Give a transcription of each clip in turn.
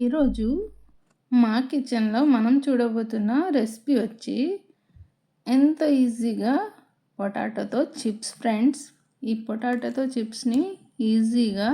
ఈరోజు మా కిచెన్లో మనం చూడబోతున్న రెసిపీ వచ్చి ఎంత ఈజీగా పొటాటోతో చిప్స్ ఫ్రెండ్స్. ఈ పొటాటోతో చిప్స్ని ఈజీగా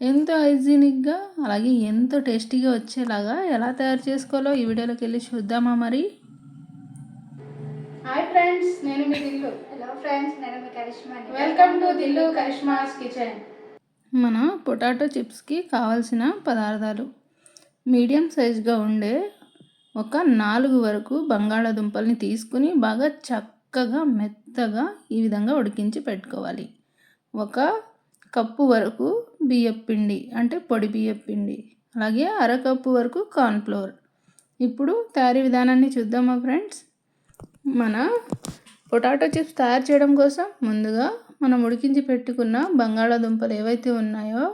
ఎంతో హైజీనిక్గా అలాగే ఎంతో టేస్టీగా వచ్చేలాగా ఎలా తయారు చేసుకోవాలో ఈ వీడియోలోకి వెళ్ళి చూద్దామా మరి? హాయ్ ఫ్రెండ్స్ నేను మీ దిల్లు. హలో ఫ్రెండ్స్ నేను మీ Karishma welcome to Dillu Karishma's kitchen. మన పొటాటో చిప్స్కి కావాల్సిన పదార్థాలు. మీడియం సైజుగా ఉండే ఒక నాలుగు వరకు బంగాళాదుంపల్ని తీసుకుని బాగా చక్కగా మెత్తగా ఈ విధంగా ఉడికించి పెట్టుకోవాలి. ఒక కప్పు వరకు బియ్యపిండి అంటే పొడి బియ్యపిండి అలాగే అరకప్పు వరకు కార్న్ఫ్లోర్ ఇప్పుడు తయారీ విధానాన్ని చూద్దామా ఫ్రెండ్స్? మన పొటాటో చిప్స్ తయారు చేయడం కోసం ముందుగా మనం ఉడికించి పెట్టుకున్న బంగాళాదుంపలు ఏవైతే ఉన్నాయో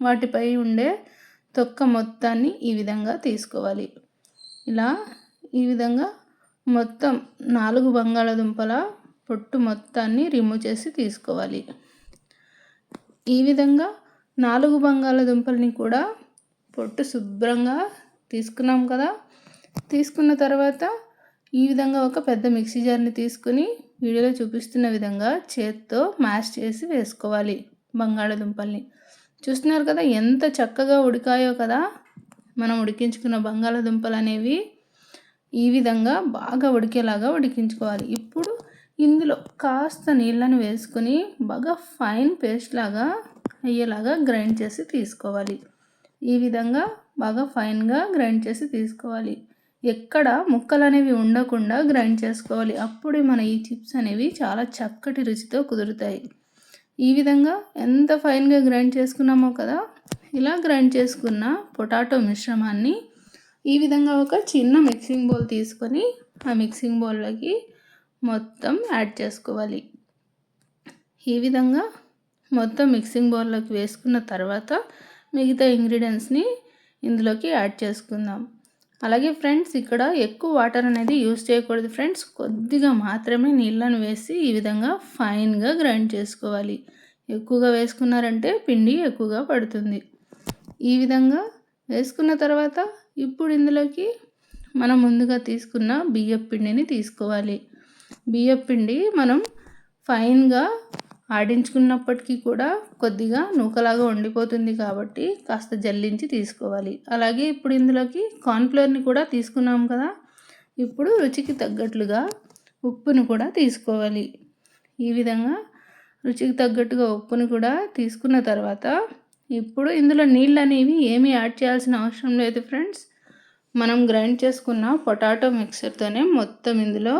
వాటిపై ఉండే తొక్క మొత్తాన్ని ఈ విధంగా తీసుకోవాలి. ఇలా ఈ విధంగా మొత్తం నాలుగు బంగాళదుంపల పొట్టు మొత్తాన్ని రిమూవ్ చేసి తీసుకోవాలి. ఈ విధంగా నాలుగు బంగాళదుంపల్ని కూడా పొట్టు శుభ్రంగా తీసుకున్నాం కదా. తీసుకున్న తర్వాత ఈ విధంగా ఒక పెద్ద మిక్సీ జార్ని తీసుకుని వీడియోలో చూపిస్తున్న విధంగా చేత్తో మ్యాష్ చేసి వేసుకోవాలి బంగాళదుంపల్ని. చూస్తున్నారు కదా ఎంత చక్కగా ఉడికాయో కదా. మనం ఉడికించుకున్న బంగాళాదుంపలు అనేవి ఈ విధంగా బాగా ఉడికేలాగా ఉడికించుకోవాలి. ఇప్పుడు ఇందులో కాస్త నీళ్ళను వేసుకొని బాగా ఫైన్ పేస్ట్ లాగా అయ్యేలాగా గ్రైండ్ చేసి తీసుకోవాలి. ఈ విధంగా బాగా ఫైన్గా గ్రైండ్ చేసి తీసుకోవాలి. ఎక్కడ ముక్కలు అనేవి ఉండకుండా గ్రైండ్ చేసుకోవాలి. అప్పుడే మన ఈ చిప్స్ అనేవి చాలా చక్కటి రుచితో కుదురుతాయి. ఈ విధంగా ఎంత ఫైన్గా గ్రైండ్ చేసుకున్నామో కదా ఇలా గ్రైండ్ చేసుకున్న పొటాటో మిశ్రమాన్ని ఈ విధంగా ఒక చిన్న మిక్సింగ్ బౌల్ తీసుకొని ఆ మిక్సింగ్ బౌల్లోకి మొత్తం యాడ్ చేసుకోవాలి. ఈ విధంగా మొత్తం మిక్సింగ్ బౌల్లోకి వేసుకున్న తర్వాత మిగతా ఇంగ్రీడియంట్స్ని ఇందులోకి యాడ్ చేసుకుందాం. అలాగే ఫ్రెండ్స్ ఇక్కడ ఎక్కువ వాటర్ అనేది యూస్ చేయకూడదు ఫ్రెండ్స్. కొద్దిగా మాత్రమే నీళ్ళను వేసి ఈ విధంగా ఫైన్గా గ్రైండ్ చేసుకోవాలి. ఎక్కువగా వేసుకున్నారంటే పిండి ఎక్కువగా పడుతుంది. ఈ విధంగా వేసుకున్న తర్వాత ఇప్పుడు ఇందులోకి మనం ముందుగా తీసుకున్న బియ్యం పిండిని తీసుకోవాలి. బియ్యం పిండి మనం ఫైన్గా ఆడించుకున్నప్పటికీ కూడా కొద్దిగా నూకలాగా ఉండిపోతుంది కాబట్టి కాస్త జల్లించి తీసుకోవాలి. అలాగే ఇప్పుడు ఇందులోకి కార్న్ఫ్లోర్ని కూడా తీసుకున్నాం కదా ఇప్పుడు రుచికి తగ్గట్లుగా ఉప్పును కూడా తీసుకోవాలి. ఈ విధంగా రుచికి తగ్గట్టుగా ఉప్పుని కూడా తీసుకున్న తర్వాత ఇప్పుడు ఇందులో నీళ్ళు అనేవి ఏమీ యాడ్ చేయాల్సిన అవసరం లేదు ఫ్రెండ్స్. మనం గ్రైండ్ చేసుకున్న పొటాటో మిక్సర్తోనే మొత్తం ఇందులో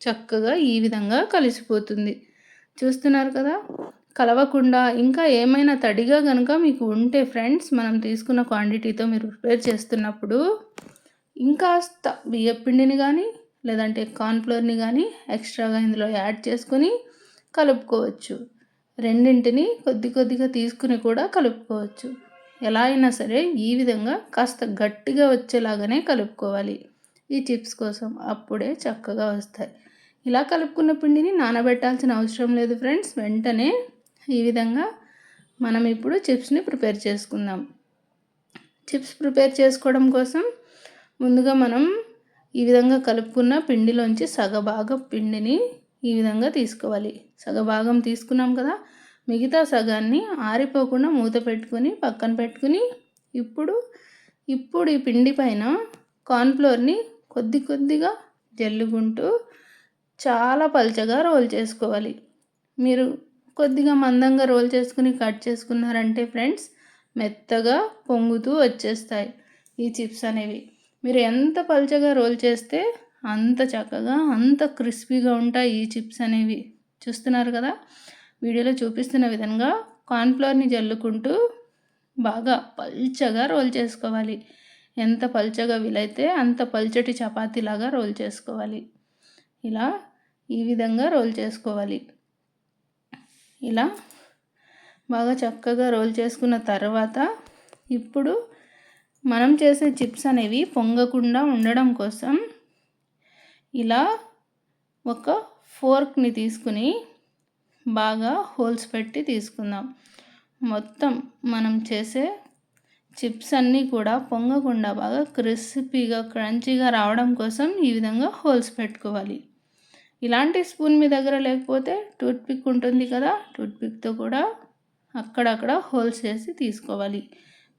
చక్కగా ఈ విధంగా కలిసిపోతుంది. చూస్తున్నారు కదా? కలవకుండా ఇంకా ఏమైనా తడిగా కనుక మీకు ఉంటే ఫ్రెండ్స్ మనం తీసుకున్న క్వాంటిటీతో మీరు ప్రిపేర్ చేస్తున్నప్పుడు ఇంకాస్త బియ్యపిండిని కానీ లేదంటే కార్న్ఫ్లోర్ని కానీ ఎక్స్ట్రాగా ఇందులో యాడ్ చేసుకొని కలుపుకోవచ్చు. రెండింటిని కొద్ది కొద్దిగా తీసుకుని కూడా కలుపుకోవచ్చు. ఎలా అయినా సరే ఈ విధంగా కాస్త గట్టిగా వచ్చేలాగానే కలుపుకోవాలి. ఈ చిప్స్ కోసం అప్పుడే చక్కగా వస్తాయి. ఇలా కలుపుకున్న పిండిని నానబెట్టాల్సిన అవసరం లేదు ఫ్రెండ్స్. వెంటనే ఈ విధంగా మనం ఇప్పుడు చిప్స్ని ప్రిపేర్ చేసుకుందాం. చిప్స్ ప్రిపేర్ చేసుకోవడం కోసం ముందుగా మనం ఈ విధంగా కలుపుకున్న పిండిలోంచి సగభాగం పిండిని ఈ విధంగా తీసుకోవాలి. సగభాగం తీసుకున్నాం కదా మిగతా సగాన్ని ఆరిపోకుండా మూత పెట్టుకుని పక్కన పెట్టుకుని ఇప్పుడు ఇప్పుడు ఈ పిండి పైన కార్న్ఫ్లోర్ని కొద్ది కొద్దిగా జల్లుకుంటూ చాలా పల్చగా రోల్ చేసుకోవాలి. మీరు కొద్దిగా మందంగా రోల్ చేసుకుని కట్ చేసుకున్నారంటే ఫ్రెండ్స్ మెత్తగా పొంగుతూ వచ్చేస్తాయి ఈ చిప్స్ అనేవి. మీరు ఎంత పల్చగా రోల్ చేస్తే అంత చక్కగా అంత క్రిస్పీగా ఉంటాయి ఈ చిప్స్ అనేవి. చూస్తున్నారు కదా? వీడియోలో చూపిస్తున్న విధంగా కార్న్ఫ్లవర్ని జల్లుకుంటూ బాగా పల్చగా రోల్ చేసుకోవాలి. ఎంత పల్చగా వీలైతే అంత పల్చటి చపాతీలాగా రోల్ చేసుకోవాలి. ఇలా ఈ విధంగా రోల్ చేసుకోవాలి. ఇలా బాగా చక్కగా రోల్ చేసుకున్న తర్వాత ఇప్పుడు మనం చేసే చిప్స్ అనేవి పొంగకుండా ఉండడం కోసం ఇలా ఒక ఫోర్క్ని తీసుకుని బాగా హోల్స్ పెట్టి తీసుకుందాం. మొత్తం మనం చేసే చిప్స్ అన్నీ కూడా పొంగకుండా బాగా క్రిస్పీగా క్రంచీగా రావడం కోసం ఈ విధంగా హోల్స్ పెట్టుకోవాలి. ఇలాంటి స్పూన్ మీ దగ్గర లేకపోతే టూత్పిక్ ఉంటుంది కదా టూత్పిక్తో కూడా అక్కడక్కడ హోల్స్ చేసి తీసుకోవాలి.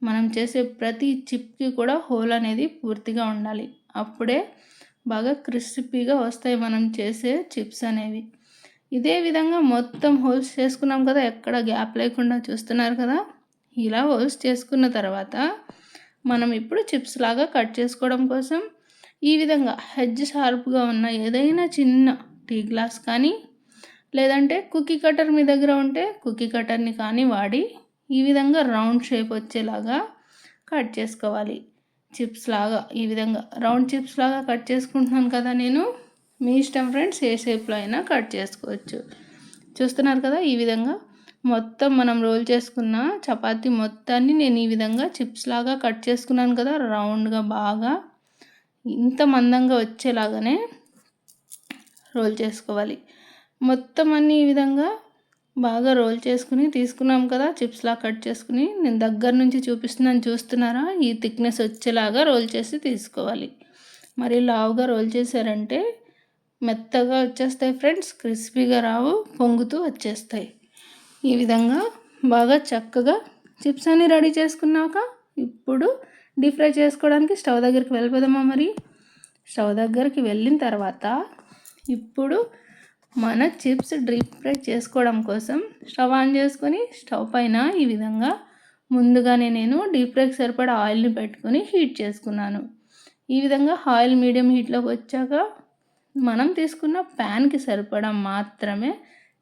మనం చేసే ప్రతి చిప్కి కూడా హోల్ అనేది పూర్తిగా ఉండాలి. అప్పుడే బాగా క్రిస్పీగా వస్తాయి మనం చేసే చిప్స్ అనేవి. ఇదే విధంగా మొత్తం హోల్స్ చేసుకున్నాం కదా ఎక్కడ గ్యాప్ లేకుండా చూస్తున్నారు కదా? ఇలా హోల్స్ చేసుకున్న తర్వాత మనం ఇప్పుడు చిప్స్ లాగా కట్ చేసుకోవడం కోసం ఈ విధంగా హెడ్జ్ షార్ప్గా ఉన్న ఏదైనా చిన్న టీ గ్లాస్ కానీ లేదంటే కుకీ కటర్ మీ దగ్గర ఉంటే కుకీ కటర్ని కానీ వాడి ఈ విధంగా రౌండ్ షేప్ వచ్చేలాగా కట్ చేసుకోవాలి. చిప్స్ లాగా ఈ విధంగా రౌండ్ చిప్స్ లాగా కట్ చేసుకుంటున్నాను కదా నేను. మీ ఇష్టం ఫ్రెండ్స్ ఏ షేప్లో అయినా కట్ చేసుకోవచ్చు. చూస్తున్నారు కదా ఈ విధంగా మొత్తం మనం రోల్ చేసుకున్న చపాతీ మొత్తాన్ని నేను ఈ విధంగా చిప్స్ లాగా కట్ చేసుకున్నాను కదా రౌండ్గా బాగా ఇంత మందంగా వచ్చేలాగానే రోల్ చేసుకోవాలి. మొత్తం అన్ని ఈ విధంగా బాగా రోల్ చేసుకుని తీసుకున్నాం కదా చిప్స్లా కట్ చేసుకుని. నేను దగ్గర నుంచి చూపిస్తున్నాను చూస్తున్నారా? ఈ థిక్నెస్ వచ్చేలాగా రోల్ చేసి తీసుకోవాలి. మరి లావుగా రోల్ చేశారంటే మెత్తగా వచ్చేస్తాయి ఫ్రెండ్స్ క్రిస్పీగా రావు పొంగుతూ వచ్చేస్తాయి. ఈ విధంగా బాగా చక్కగా చిప్స్ అన్ని రెడీ చేసుకున్నాక ఇప్పుడు డీప్ ఫ్రై చేసుకోవడానికి స్టవ్ దగ్గరికి వెళ్ళిపోదామా మరి? స్టవ్ దగ్గరికి వెళ్ళిన తర్వాత ఇప్పుడు మన చిప్స్ డీప్ ఫ్రై చేసుకోవడం కోసం స్టవ్ ఆన్ చేసుకొని స్టవ్ పైన ఈ విధంగా ముందుగానే నేను డీప్ ఫ్రైకి సరిపడా ఆయిల్ని పెట్టుకొని హీట్ చేసుకున్నాను. ఈ విధంగా ఆయిల్ మీడియం హీట్లోకి వచ్చాక మనం తీసుకున్న ప్యాన్కి సరిపడా మాత్రమే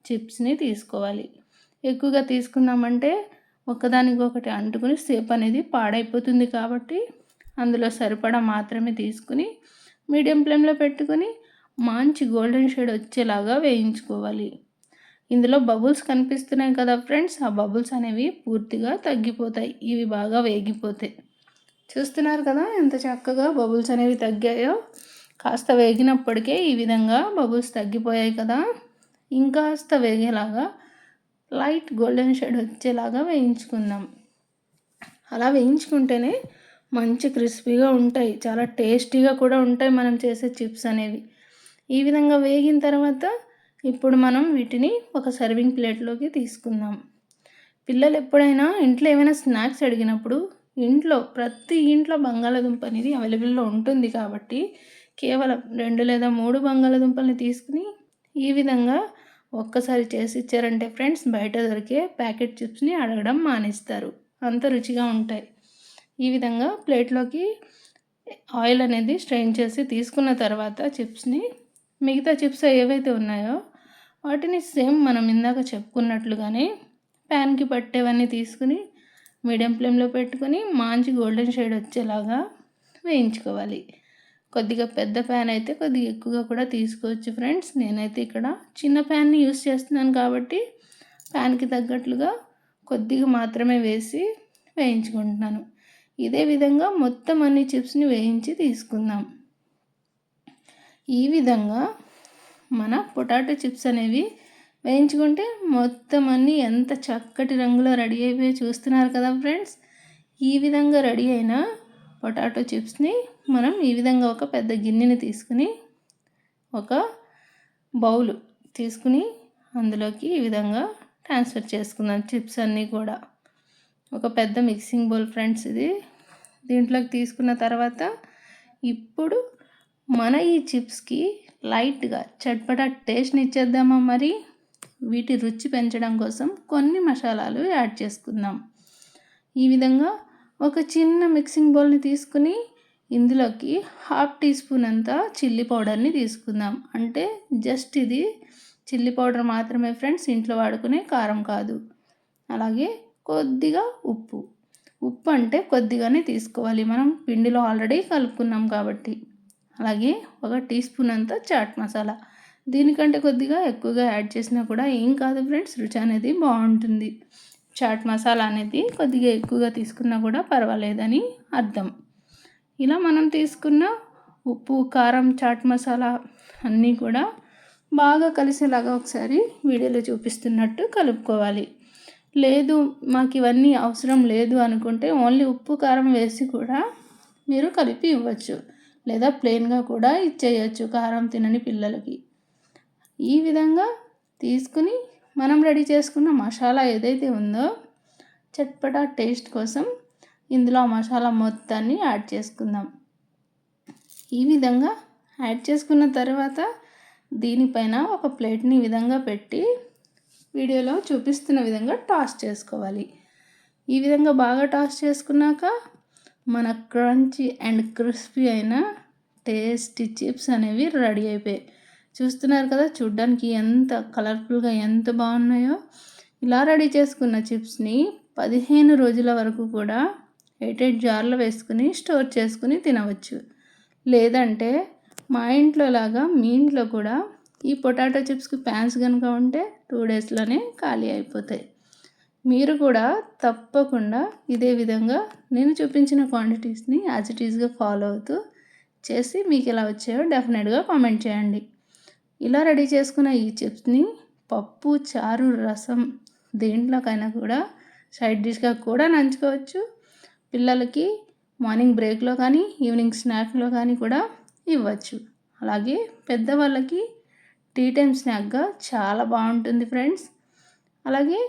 చిప్స్ని తీసుకోవాలి. ఎక్కువగా తీసుకున్నామంటే ఒకదానికొకటి అంటుకుని సేప్ అనేది పాడైపోతుంది కాబట్టి అందులో సరిపడా మాత్రమే తీసుకుని మీడియం ఫ్లేమ్లో పెట్టుకొని మంచి గోల్డెన్ షేడ్ వచ్చేలాగా వేయించుకోవాలి. ఇందులో బబుల్స్ కనిపిస్తున్నాయి కదా ఫ్రెండ్స్ ఆ బబుల్స్ అనేవి పూర్తిగా తగ్గిపోతాయి. ఇవి బాగా వేగిపోతాయి చూస్తున్నారు కదా ఎంత చక్కగా బబుల్స్ అనేవి తగ్గాయో? కాస్త వేగినప్పటికే ఈ విధంగా బబుల్స్ తగ్గిపోయాయి కదా. ఇంకాస్త వేగేలాగా లైట్ గోల్డెన్ షేడ్ వచ్చేలాగా వేయించుకుందాం. అలా వేయించుకుంటేనే మంచి క్రిస్పీగా ఉంటాయి. చాలా టేస్టీగా కూడా ఉంటాయి మనం చేసే చిప్స్ అనేవి. ఈ విధంగా వేగిన తర్వాత ఇప్పుడు మనం వీటిని ఒక సర్వింగ్ ప్లేట్లోకి తీసుకుందాం. పిల్లలు ఎప్పుడైనా ఇంట్లో ఏమైనా స్నాక్స్ అడిగినప్పుడు ఇంట్లో ప్రతి ఇంట్లో బంగాళాదుంప అనేది అవైలబుల్లో ఉంటుంది కాబట్టి కేవలం రెండు లేదా మూడు బంగాళాదుంపల్ని తీసుకుని ఈ విధంగా ఒక్కసారి చేసి ఇచ్చారంటే ఫ్రెండ్స్ బయట దొరికే ప్యాకెట్ చిప్స్ని అడగడం మానేస్తారు. అంత రుచిగా ఉంటాయి. ఈ విధంగా ప్లేట్లోకి ఆయిల్ అనేది స్ట్రెయిన్ చేసి తీసుకున్న తర్వాత చిప్స్ని మిగతా చిప్స్ ఏవైతే ఉన్నాయో వాటిని సేమ్ మనం ఇందాక చెప్పుకున్నట్లుగానే ప్యాన్కి పట్టేవన్నీ తీసుకుని మీడియం ఫ్లేమ్లో పెట్టుకొని మంచి గోల్డెన్ షేడ్ వచ్చేలాగా వేయించుకోవాలి. కొద్దిగా పెద్ద ప్యాన్ అయితే కొద్దిగా ఎక్కువగా కూడా తీసుకోవచ్చు ఫ్రెండ్స్. నేనైతే ఇక్కడ చిన్న ప్యాన్ని యూస్ చేస్తున్నాను కాబట్టి ప్యాన్కి తగ్గట్లుగా కొద్దిగా మాత్రమే వేసి వేయించుకుంటున్నాను. ఇదే విధంగా మొత్తం అన్ని చిప్స్ని వేయించి తీసుకుందాం. ఈ విధంగా మన పొటాటో చిప్స్ అనేవి వేయించుకుంటే మొత్తం అన్నీ ఎంత చక్కటి రంగులో రెడీ అయిపోయి చూస్తున్నారు కదా ఫ్రెండ్స్? ఈ విధంగా రెడీ అయిన పొటాటో చిప్స్ని మనం ఈ విధంగా ఒక పెద్ద గిన్నెని తీసుకుని ఒక బౌల్ తీసుకుని అందులోకి ఈ విధంగా ట్రాన్స్ఫర్ చేసుకుందాం చిప్స్ అన్నీ కూడా. ఒక పెద్ద మిక్సింగ్ బౌల్ ఫ్రెండ్స్ ఇది. దీంట్లోకి తీసుకున్న తర్వాత ఇప్పుడు మన ఈ చిప్స్కి లైట్గా చట్పట టేస్ట్ని ఇచ్చేద్దామా మరి? వీటి రుచి పెంచడం కోసం కొన్ని మసాలాలు యాడ్ చేసుకుందాం. ఈ విధంగా ఒక చిన్న మిక్సింగ్ బౌల్ని తీసుకుని ఇందులోకి హాఫ్ టీ స్పూన్ అంతా చిల్లీ పౌడర్ని తీసుకుందాం. అంటే జస్ట్ ఇది చిల్లీ పౌడర్ మాత్రమే ఫ్రెండ్స్ ఇంట్లో వాడుకునే కారం కాదు. అలాగే కొద్దిగా ఉప్పు. ఉప్పు అంటే కొద్దిగానే తీసుకోవాలి. మనం పిండిలో ఆల్రెడీ కలుపుకున్నాం కాబట్టి. అలాగే ఒక టీ స్పూన్ అంతా చాట్ మసాలా. దీనికంటే కొద్దిగా ఎక్కువగా యాడ్ చేసినా కూడా ఏం కాదు ఫ్రెండ్స్ రుచి అనేది బాగుంటుంది. చాట్ మసాలా అనేది కొద్దిగా ఎక్కువగా తీసుకున్నా కూడా పర్వాలేదని అర్థం. ఇలా మనం తీసుకున్న ఉప్పు కారం చాట్ మసాలా అన్నీ కూడా బాగా కలిసేలాగా ఒకసారి వీడియోలో చూపిస్తున్నట్టు కలుపుకోవాలి. లేదు మాకు ఇవన్నీ అవసరం లేదు అనుకుంటే ఓన్లీ ఉప్పు కారం వేసి కూడా మీరు కలిపి ఇవ్వచ్చు. లేదా ప్లెయిన్గా కూడా ఇచ్చేయచ్చు కారం తినని పిల్లలకి. ఈ విధంగా తీసుకుని మనం రెడీ చేసుకున్న మసాలా ఏదైతే ఉందో చట్పటా టేస్ట్ కోసం ఇందులో ఆ మసాలా మొత్తాన్ని యాడ్ చేసుకుందాం. ఈ విధంగా యాడ్ చేసుకున్న తర్వాత దీనిపైన ఒక ప్లేట్ని విధంగా పెట్టి వీడియోలో చూపిస్తున్న విధంగా టాస్ చేసుకోవాలి. ఈ విధంగా బాగా టాస్ చేసుకున్నాక మన క్రంచీ అండ్ క్రిస్పీ అయిన టేస్టీ చిప్స్ అనేవి రెడీ అయిపోయాయి. చూస్తున్నారు కదా చూడ్డానికి ఎంత కలర్ఫుల్గా ఎంత బాగున్నాయో. ఇలా రెడీ చేసుకున్న చిప్స్ని పదిహేను రోజుల వరకు కూడా ఎయిటెడ్ జార్లో వేసుకుని స్టోర్ చేసుకుని తినవచ్చు. లేదంటే మా ఇంట్లో లాగా మీ ఇంట్లో కూడా ఈ పొటాటో చిప్స్కి ప్యాన్స్ కనుక ఉంటే టూ డేస్లోనే ఖాళీ అయిపోతాయి. మీరు కూడా తప్పకుండా ఇదే విధంగా నేను చూపించిన క్వాంటిటీస్ని యాజ్ ఇట్ ఈస్గా ఫాలో అవుతూ చేసి మీకు ఎలా వచ్చాయో డెఫినెట్గా కామెంట్ చేయండి. ఇలా రెడీ చేసుకున్న ఈ చిప్స్ని పప్పు చారు రసం దేంట్లోకైనా కూడా సైడ్ డిష్గా కూడా నంచుకోవచ్చు. పిల్లలకి మార్నింగ్ బ్రేక్లో కానీ ఈవినింగ్ స్నాక్లో కానీ కూడా ఇవ్వచ్చు. అలాగే పెద్దవాళ్ళకి టీ టైం స్నాక్గా చాలా బాగుంటుంది ఫ్రెండ్స్ అలాగే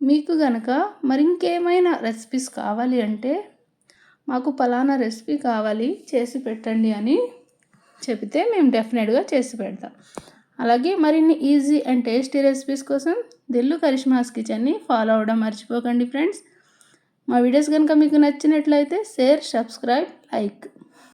మీకు కనుక మరింకేమైనా రెసిపీస్ కావాలి అంటే మాకు పలానా రెసిపీ కావాలి చేసి పెట్టండి అని చెబితే మేము డెఫినెట్గా చేసి పెడతాం. అలాగే మరిన్ని ఈజీ అండ్ టేస్టీ రెసిపీస్ కోసం దిల్లు కరిష్మాస్ కిచెన్ని ఫాలో అవ్వడం మర్చిపోకండి ఫ్రెండ్స్ మా వీడియోస్ కనుక మీకు నచ్చినట్లయితే షేర్ సబ్స్క్రైబ్ లైక్